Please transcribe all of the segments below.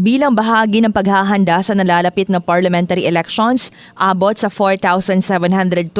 Bilang bahagi ng paghahanda sa nalalapit na parliamentary elections, abot sa 4,722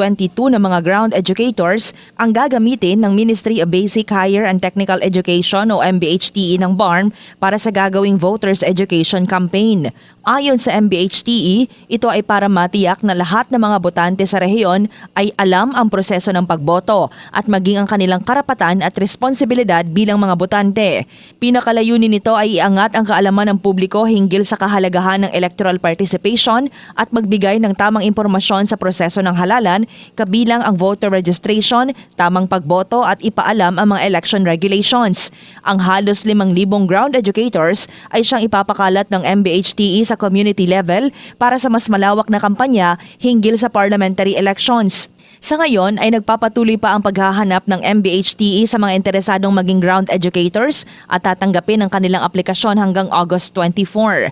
na mga ground educators ang gagamitin ng Ministry of Basic Higher and Technical Education o MBHTE ng BARM para sa gagawing voters education campaign. Ayon sa MBHTE, ito ay para matiyak na lahat ng mga botante sa rehiyon ay alam ang proseso ng pagboto at maging ang kanilang karapatan at responsibilidad bilang mga botante. Pinakalayunin nito ay iangat ang kaalaman ng publiko hinggil sa kahalagahan ng electoral participation at magbigay ng tamang impormasyon sa proseso ng halalan kabilang ang voter registration, tamang pagboto at ipaalam ang mga election regulations. Ang halos 5,000 ground educators ay siyang ipapakalat ng MBHTE sa community level para sa mas malawak na kampanya hinggil sa parliamentary elections. Sa ngayon ay nagpapatuloy pa ang paghahanap ng MBHTE sa mga interesadong maging ground educators at tatanggapin ang kanilang aplikasyon hanggang August 24.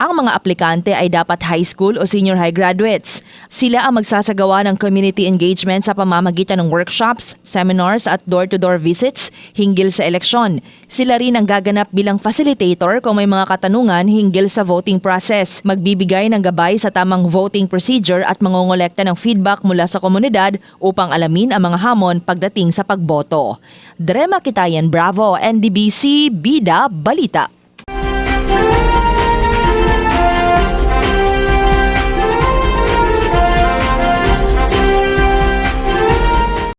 Ang mga aplikante ay dapat high school o senior high graduates. Sila ang magsasagawa ng community engagement sa pamamagitan ng workshops, seminars at door-to-door visits hinggil sa eleksyon. Sila rin ang gaganap bilang facilitator kung may mga katanungan hinggil sa voting process, magbibigay ng gabay sa tamang voting procedure at mangongolekta ng feedback mula sa komunidad upang alamin ang mga hamon pagdating sa pagboto. Drema Kitayan Bravo, NDBC, Bida, Balita.